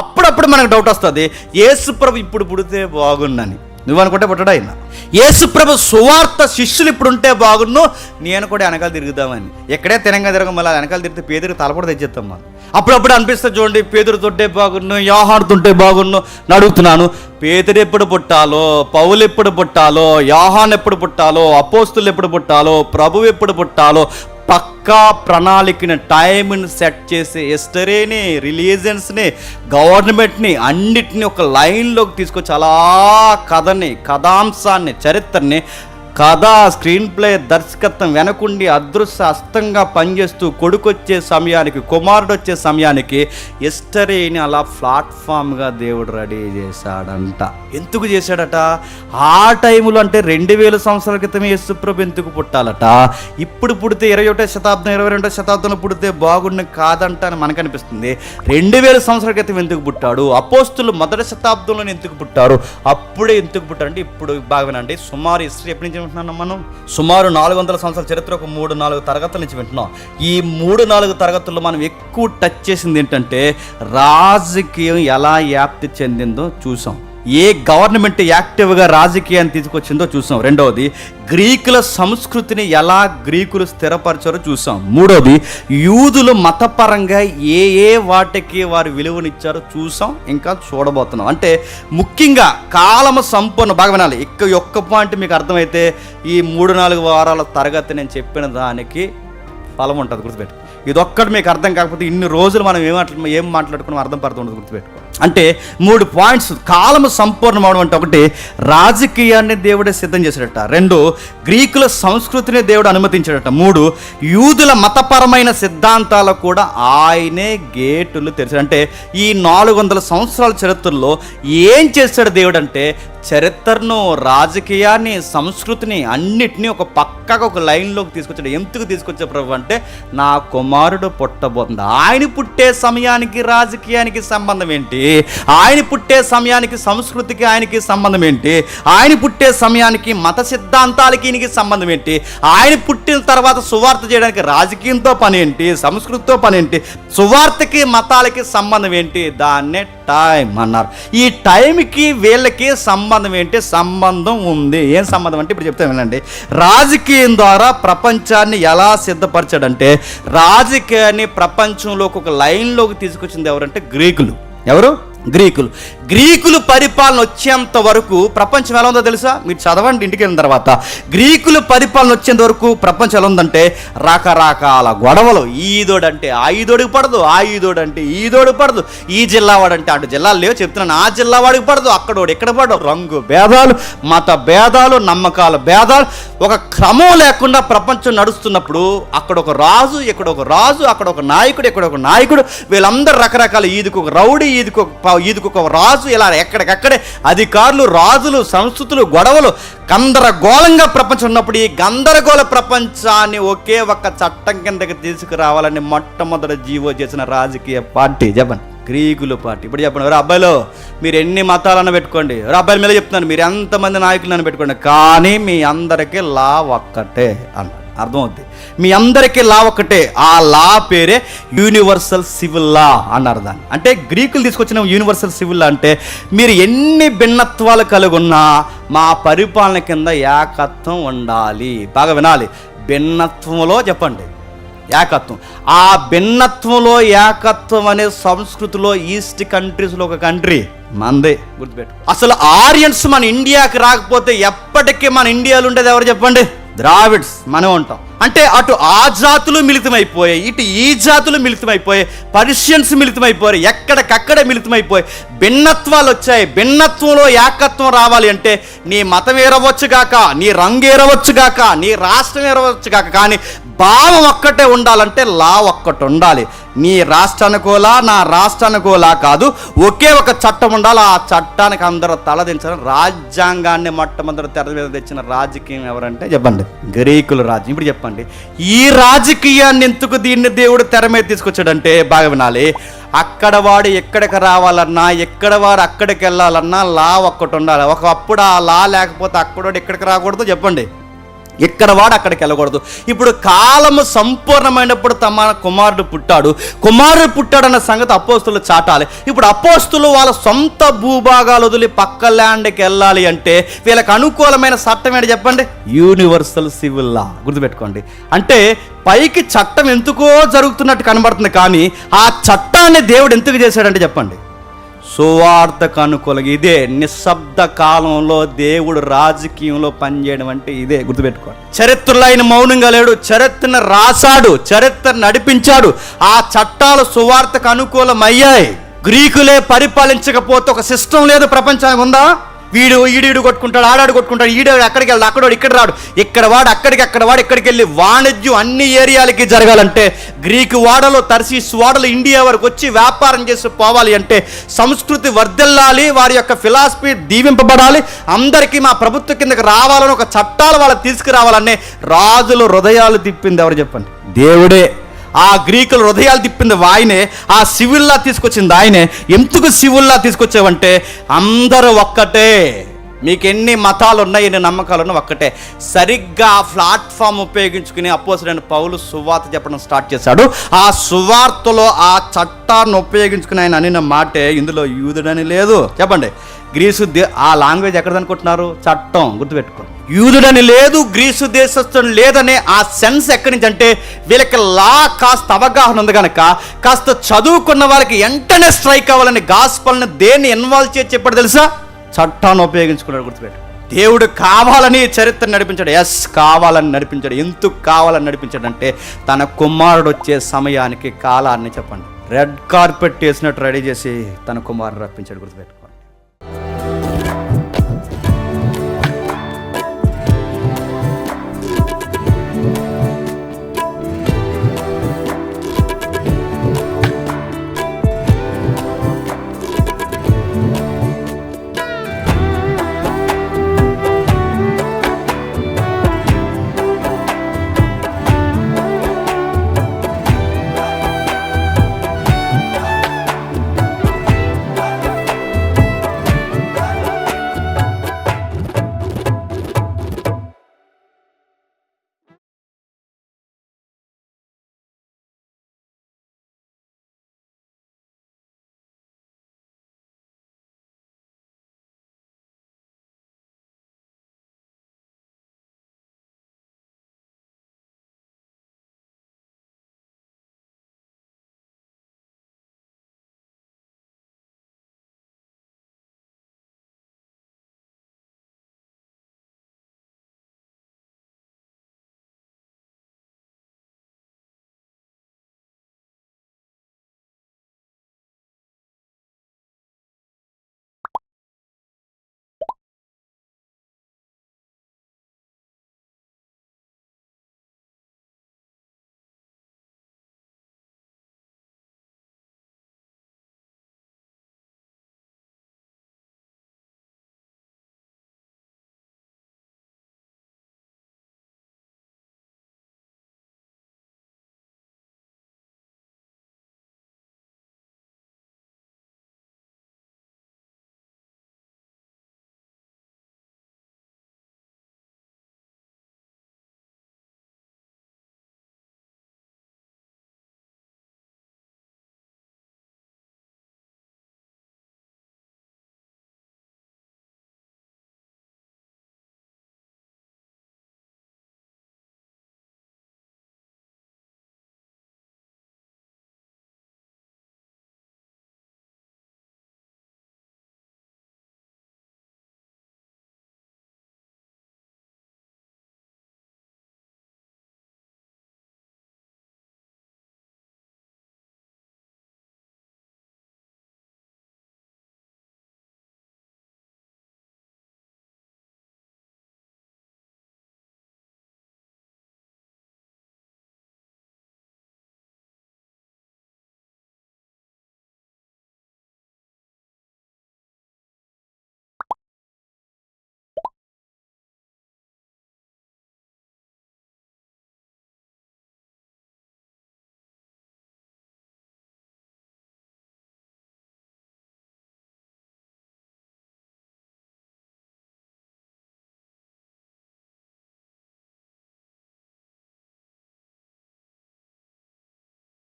అప్పుడప్పుడు మనకు డౌట్ వస్తుంది యేసుప్రభు ఇప్పుడు పుడితే బాగుండని. నువ్వు అనుకుంటే పుట్టడా అయినా యేసుప్రభు సువార్త శిష్యులు ఇప్పుడు ఉంటే బాగున్ను నేను కూడా వెనకాల తిరుగుదామని. ఎక్కడే తినంగా తిరగం మళ్ళీ వెనకాల తిరిగితే పేదరికి తలపడ తెచ్చేస్తాం మనం. అప్పుడప్పుడు అనిపిస్తుంది చూడండి పేదరు తొట్టే బాగున్ను యాహాడుతుంటే బాగున్ను అడుగుతున్నాను. పేదరు ఎప్పుడు పుట్టాలో పౌలు ఎప్పుడు పుట్టాలో యాహాన్ ఎప్పుడు పుట్టాలో అపోస్తులు ఎప్పుడు పుట్టాలో ప్రభు ఎప్పుడు పుట్టాలో పక్కా ప్రణాళికని టైంని సెట్ చేసే ఎస్టరేని రిలీజన్స్ని గవర్నమెంట్ని అన్నిటిని ఒక లైన్లోకి తీసుకొచ్చి అలా కథని కథాంశాన్ని చరిత్రని కథ స్క్రీన్ ప్లే దర్శకత్వం వెనకుండి అదృశ్య అస్తంగా పనిచేస్తూ కొడుకొచ్చే సమయానికి కుమారుడు వచ్చే సమయానికి ఎస్టరేని అలా ప్లాట్ఫామ్గా దేవుడు రెడీ చేశాడంట. ఎందుకు చేశాడట? ఆ టైంలో అంటే రెండు వేల సంవత్సరాల క్రితమే యేసుప్రభు ఎందుకు పుట్టాలట? ఇప్పుడు పుడితే ఇరవై ఒకటో శతాబ్దం ఇరవై రెండో శతాబ్దంలో పుడితే బాగుండు కాదంట అని మనకు అనిపిస్తుంది రెండు వేల సంవత్సరాల క్రితం ఎందుకు పుట్టాడు? అపోస్తులు మొదటి శతాబ్దంలోనే ఎందుకు పుట్టారు? అప్పుడే ఎందుకు పుట్టారంటే ఇప్పుడు బాగా వినండి. సుమారు హిస్టరీ ఎప్పటి నుంచి వింటున్నాం మనం సుమారు నాలుగు వందల సంవత్సరాల చరిత్ర ఒక మూడు నాలుగు తరగతుల నుంచి వింటున్నాం. ఈ మూడు నాలుగు తరగతుల్లో మనం ఎక్కువ టచ్ చేసింది ఏంటంటే రాజకీయం ఎలా వ్యాప్తి చెందిందో చూసాం. ఏ గవర్నమెంట్ యాక్టివ్గా రాజకీయాన్ని తీసుకొచ్చిందో చూసాం. రెండవది గ్రీకుల సంస్కృతిని ఎలా గ్రీకులు స్థిరపరచారో చూసాం. మూడవది యూదులు మతపరంగా ఏ ఏ వాటికి వారు విలువనిచ్చారో చూసాం. ఇంకా చూడబోతున్నాం. అంటే ముఖ్యంగా కాలము సంపూర్ణ బాగా వినాలి. ఇక్క ఒక్క పాయింట్ మీకు అర్థమైతే ఈ మూడు నాలుగు వారాల తరగతి నేను చెప్పిన దానికి ఫలం ఉంటుంది గుర్తుపెట్టుకో. ఇదొక్కటి మీకు అర్థం కాకపోతే ఇన్ని రోజులు మనం ఏం మాట్లా ఏం మాట్లాడుకున్నాం అర్థం పడుతూ గుర్తుపెట్టుకో. అంటే మూడు పాయింట్స్ కాలము సంపూర్ణం అవడం అంటే ఒకటి రాజకీయాన్ని దేవుడే సిద్ధం చేశాడట. రెండు గ్రీకుల సంస్కృతిని దేవుడు అనుమతించాడట. మూడు యూదుల మతపరమైన సిద్ధాంతాలకు కూడా ఆయనే గేటులు తెరిచాడు. అంటే ఈ నాలుగు వందల సంవత్సరాల చరిత్రలో ఏం చేశాడు దేవుడు అంటే చరిత్రను రాజకీయాన్ని సంస్కృతిని అన్నిటినీ ఒక పక్కగా ఒక లైన్లోకి తీసుకొచ్చాడు. ఎందుకు తీసుకొచ్చే ప్రభు అంటే నా కుమారుడు పుట్టబోతుంది. ఆయన పుట్టే సమయానికి రాజకీయానికి సంబంధం ఏంటి? ఆయన పుట్టే సమయానికి సంస్కృతికి ఆయనకి సంబంధం ఏంటి? ఆయన పుట్టే సమయానికి మత సిద్ధాంతాలకి ఈయనకి సంబంధం ఏంటి? ఆయన పుట్టిన తర్వాత సువార్త చేయడానికి రాజకీయంతో పని ఏంటి? సంస్కృతితో పని ఏంటి? సువార్తకి మతాలకి సంబంధం ఏంటి? దాన్నే టైం అన్నారు. ఈ టైంకి వీళ్ళకి సంబంధం ఏంటి? సంబంధం ఉంది. ఏం సంబంధం అంటే ఇప్పుడు చెప్తాను వినండి. రాజకీయం ద్వారా ప్రపంచాన్ని ఎలా సిద్ధపరచాడంటే రాజకీయాన్ని ప్రపంచంలోకి ఒక లైన్లోకి తీసుకొచ్చింది ఎవరంటే గ్రీకులు. ఎవరు? గ్రీకులు. గ్రీకులు పరిపాలన వచ్చేంత వరకు ప్రపంచం ఎలా ఉందో తెలుసా? మీరు చదవండి ఇంటికి వెళ్ళిన తర్వాత. గ్రీకులు పరిపాలన వచ్చేంత వరకు ప్రపంచం ఎలా ఉందంటే రకరకాల గొడవలు. ఈదోడు అంటే ఆ ఈదోడికి పడదు ఆ ఈదోడు అంటే ఈదోడు పడదు. ఈ జిల్లా వాడంటే అటు జిల్లాలు లేవు చెప్తున్నాను. ఆ జిల్లా వాడికి పడదు అక్కడోడు ఇక్కడ పడదు రంగు భేదాలు మత భేదాలు నమ్మకాల భేదాలు. ఒక క్రమం లేకుండా ప్రపంచం నడుస్తున్నప్పుడు అక్కడ ఒక రాజు ఇక్కడ ఒక రాజు అక్కడ ఒక నాయకుడు ఇక్కడ ఒక నాయకుడు. వీళ్ళందరూ రకరకాల ఈదుకు ఒక రౌడీ ఈదుకు ఒక ప- ఈదుకు ఒక రాజు ఇలా ఎక్కడికక్కడే అధికారులు రాజులు సంస్కృతులు గొడవలు గందరగోళంగా ప్రపంచం ఉన్నప్పుడు ఈ గందరగోళ ప్రపంచాన్ని ఒకే ఒక్క చట్టం కిందకి తీసుకురావాలని మొట్టమొదటి జీవో చేసిన రాజకీయ పార్టీ. చెప్పండి. గ్రీకుల పార్టీ. ఇప్పుడు చెప్పండి. ఎవరు అబ్బాయిలో మీరు ఎన్ని మతాలన్నా పెట్టుకోండి? ఎవరు అబ్బాయిల మీద చెప్తున్నాను. మీరు ఎంతమంది నాయకులను పెట్టుకోండి? కానీ మీ అందరికీ లా ఒక్కటే అన్నారు. అర్థమవుద్ది. మీ అందరికీ లా ఒక్కటే ఆ లా పేరే యూనివర్సల్ సివిల్ లా అన్నారు దాన్ని అంటే గ్రీకులు తీసుకొచ్చిన యూనివర్సల్ సివిల్ లా అంటే మీరు ఎన్ని భిన్నత్వాలు కలిగి ఉన్నా మా పరిపాలన కింద ఏకత్వం ఉండాలి. బాగా వినాలి. భిన్నత్వంలో చెప్పండి. ఏకత్వం. ఆ భిన్నత్వంలో ఏకత్వం అనే సంస్కృతిలో ఈస్ట్ కంట్రీస్లో ఒక కంట్రీ మందే గుర్తుపెట్టు అసలు ఆరియన్స్ మన ఇండియాకి రాకపోతే ఎప్పటికీ మన ఇండియాలో ఉండేది ఎవరు చెప్పండి? ద్రావిడ్స్ మనం ఉంటాం. అంటే అటు ఆ జాతులు మిళితమైపోయాయి ఇటు ఈ జాతులు మిళితమైపోయాయి పర్షియన్స్ మిళితమైపోయారు ఎక్కడికక్కడ మిళితమైపోయాయి. భిన్నత్వాలు వచ్చాయి. భిన్నత్వంలో ఏకత్వం రావాలి అంటే నీ మతం ఏరవచ్చుగాక నీ రంగు ఏరవచ్చుగాక నీ రాష్ట్రం ఏరవచ్చుగాక కానీ భావం ఒక్కటే ఉండాలంటే లా ఒక్కటి ఉండాలి. నీ రాష్ట్ర నా రాష్ట్రానికోలా కాదు ఒకే ఒక చట్టం ఉండాలి. ఆ చట్టానికి అందరూ తలదించడం రాజ్యాంగాన్ని మొట్టమొదటి తెర మీద తెచ్చిన రాజకీయం ఎవరంటే చెప్పండి గ్రీకుల రాజ్యం ఇప్పుడు చెప్పండి. ఈ రాజకీయాన్ని ఎందుకు దీన్ని దేవుడు తెర మీద తీసుకొచ్చాడంటే బాగా వినాలి. అక్కడ వాడు ఎక్కడికి రావాలన్నా ఎక్కడ వాడు అక్కడికి వెళ్ళాలన్నా లా ఒక్కటి ఉండాలి. ఒకప్పుడు ఆ లా లేకపోతే అక్కడోడు ఎక్కడికి రాకూడదు చెప్పండి. ఇక్కడ వాడు అక్కడికి వెళ్ళకూడదు. ఇప్పుడు కాలము సంపూర్ణమైనప్పుడు తమ కుమారుడు పుట్టాడు. కుమారుడు పుట్టాడన్న సంగతి అపోస్తులు చాటాలి. ఇప్పుడు అపోస్తులు వాళ్ళ సొంత భూభాగాలు వదిలి పక్క ల్యాండ్కి వెళ్ళాలి అంటే వీళ్ళకి అనుకూలమైన చట్టం ఏంటి చెప్పండి? Universal civil law. గుర్తుపెట్టుకోండి. అంటే పైకి చట్టం ఎందుకో జరుగుతున్నట్టు కనబడుతుంది కానీ ఆ చట్టాన్ని దేవుడు ఎందుకు చేశాడంటే చెప్పండి. సువార్తకు అనుకూలంగా ఇదే నిశ్శబ్ద కాలంలో దేవుడు రాజకీయంలో పనిచేయడం అంటే ఇదే గుర్తుపెట్టుకోండి. చరిత్రలో ఆయన మౌనంగా లేడు చరిత్రను రాశాడు చరిత్ర నడిపించాడు. ఆ చట్టాలు సువార్తకు అనుకూలమయ్యాయి గ్రీకులే పరిపాలించకపోతే ఒక సిస్టమ్ లేదు ప్రపంచానికి ఉందా? వీడు ఈడీడు కొట్టుకుంటాడు ఆడాడు కొట్టుకుంటాడు ఈడాడు అక్కడికి వెళ్ళి అక్కడోడు ఇక్కడ రాడు. ఇక్కడ వాడు అక్కడికి అక్కడ వాడు ఇక్కడికి వెళ్ళి వాణిజ్యం అన్ని ఏరియాలకి జరగాలంటే గ్రీకు వాడలు తర్సీస్ వాడలు ఇండియా వరకు వచ్చి వ్యాపారం చేసి పోవాలి అంటే సంస్కృతి వర్ధిల్లాలి వారి యొక్క ఫిలాసఫీ దీవింపబడాలి అందరికీ మా ప్రభుత్వం కిందకి రావాలని ఒక చట్టాలు వాళ్ళకి తీసుకురావాలనే రాజుల హృదయాలు తిప్పింది ఎవరు చెప్పండి? దేవుడే ఆ గ్రీకుల హృదయాలు తిప్పింది ఆయనే ఆ సివిల్లా తీసుకొచ్చింది ఆయనే. ఎందుకు సివిల్లా తీసుకొచ్చావంటే అందరూ ఒక్కటే. మీకు ఎన్ని మతాలు ఉన్నాయి ఎన్ని నమ్మకాలు ఉన్నాయి ఒక్కటే. సరిగ్గా ఆ ప్లాట్ఫామ్ ఉపయోగించుకుని అపోసరైన పౌలు సువార్త చెప్పడం స్టార్ట్ చేశాడు. ఆ సువార్తలో ఆ చట్టాన్ని ఉపయోగించుకుని ఆయన అనిన మాటే ఇందులో యూదుడని లేదు. చెప్పండి. గ్రీసు దే ఆ లాంగ్వేజ్ ఎక్కడ అనుకుంటున్నారు? చట్టం గుర్తుపెట్టుకోండి. యూదుడని లేదు గ్రీసు దేశస్థుడు లేదనే ఆ సెన్స్ ఎక్కడి నుంచి అంటే వీళ్ళకి లా కాస్త అవగాహన ఉంది కనుక కాస్త చదువుకున్న వాళ్ళకి వెంటనే స్ట్రైక్ అవ్వాలని గాస్పల్ని దేన్ని ఇన్వాల్వ్ చేసి చెప్పాడు తెలుసా? చట్టాన్ని ఉపయోగించుకున్నాడు గుర్తుపెట్టు. దేవుడు కావాలని చరిత్ర నడిపించాడు. ఎస్ కావాలని నడిపించాడు. ఎందుకు కావాలని నడిపించాడు అంటే తన కుమారుడు వచ్చే సమయానికి కాలాన్ని చెప్పండి. రెడ్ కార్పెట్ వేసినట్టు రెడీ చేసి తన కుమారుడు రప్పించాడు గుర్తుపెట్టు.